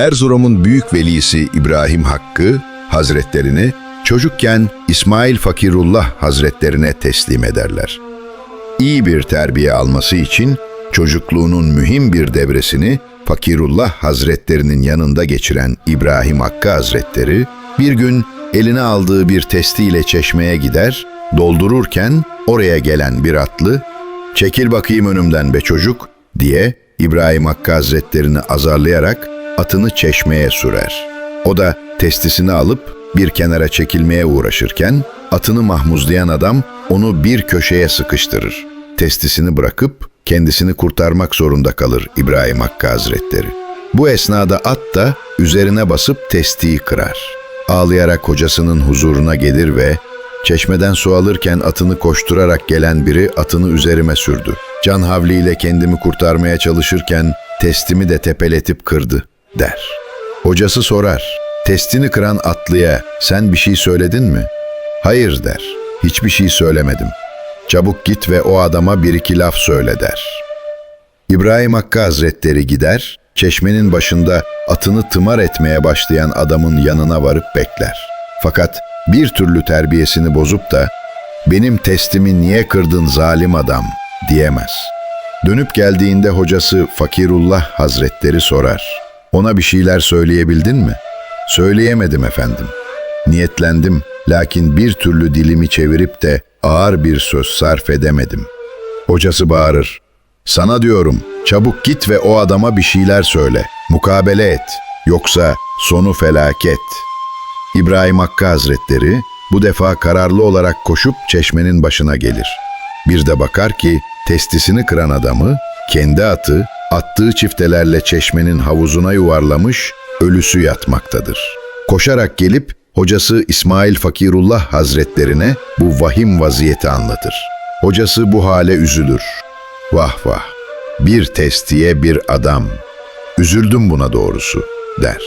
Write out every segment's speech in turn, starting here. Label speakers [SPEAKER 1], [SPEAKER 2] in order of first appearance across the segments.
[SPEAKER 1] Erzurum'un büyük velisi İbrahim Hakkı Hazretlerini çocukken İsmail Fakirullah Hazretlerine teslim ederler. İyi bir terbiye alması için çocukluğunun mühim bir devresini Fakirullah Hazretlerinin yanında geçiren İbrahim Hakkı Hazretleri bir gün eline aldığı bir testiyle çeşmeye gider, doldururken oraya gelen bir atlı "Çekil bakayım önümden be çocuk." diye İbrahim Hakkı Hazretlerini azarlayarak atını çeşmeye sürer. O da testisini alıp bir kenara çekilmeye uğraşırken atını mahmuzlayan adam onu bir köşeye sıkıştırır. Testisini bırakıp kendisini kurtarmak zorunda kalır İbrahim Hakkı Hazretleri. Bu esnada at da üzerine basıp testiyi kırar. Ağlayarak hocasının huzuruna gelir ve çeşmeden su alırken atını koşturarak gelen biri atını üzerime sürdü. Can havliyle kendimi kurtarmaya çalışırken testimi de tepeletip kırdı der. Hocası sorar. Testini kıran atlıya sen bir şey söyledin mi? Hayır der. Hiçbir şey söylemedim. Çabuk git ve o adama bir iki laf söyle der. İbrahim Hakkı Hazretleri gider, çeşmenin başında atını tımar etmeye başlayan adamın yanına varıp bekler. Fakat bir türlü terbiyesini bozup da benim testimi niye kırdın zalim adam diyemez. Dönüp geldiğinde hocası Fakirullah Hazretleri sorar. Ona bir şeyler söyleyebildin mi? Söyleyemedim efendim. Niyetlendim lakin bir türlü dilimi çevirip de ağır bir söz sarf edemedim. Hocası bağırır. Sana diyorum çabuk git ve o adama bir şeyler söyle. Mukabele et. Yoksa sonu felaket. İbrahim Hakkı Hazretleri bu defa kararlı olarak koşup çeşmenin başına gelir. Bir de bakar ki testisini kıran adamı kendi atı attığı çiftelerle çeşmenin havuzuna yuvarlamış ölüsü yatmaktadır. Koşarak gelip hocası İsmail Fakirullah Hazretlerine bu vahim vaziyeti anlatır. Hocası bu hale üzülür. Vah vah, bir testiye bir adam. Üzüldüm buna doğrusu, der.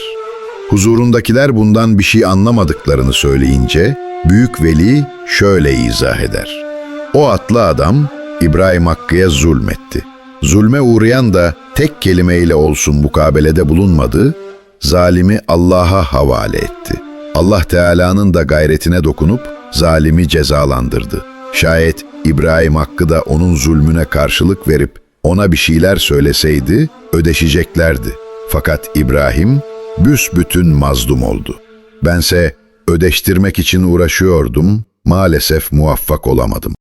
[SPEAKER 1] Huzurundakiler bundan bir şey anlamadıklarını söyleyince, Büyük Veli şöyle izah eder. O atlı adam İbrahim Hakkı'ya zulmetti. Zulme uğrayan da tek kelimeyle olsun mukabelede bulunmadı, zalimi Allah'a havale etti. Allah Teala'nın da gayretine dokunup zalimi cezalandırdı. Şayet İbrahim Hakkı da onun zulmüne karşılık verip ona bir şeyler söyleseydi ödeşeceklerdi. Fakat İbrahim büsbütün mazlum oldu. Bense ödeştirmek için uğraşıyordum, maalesef muvaffak olamadım.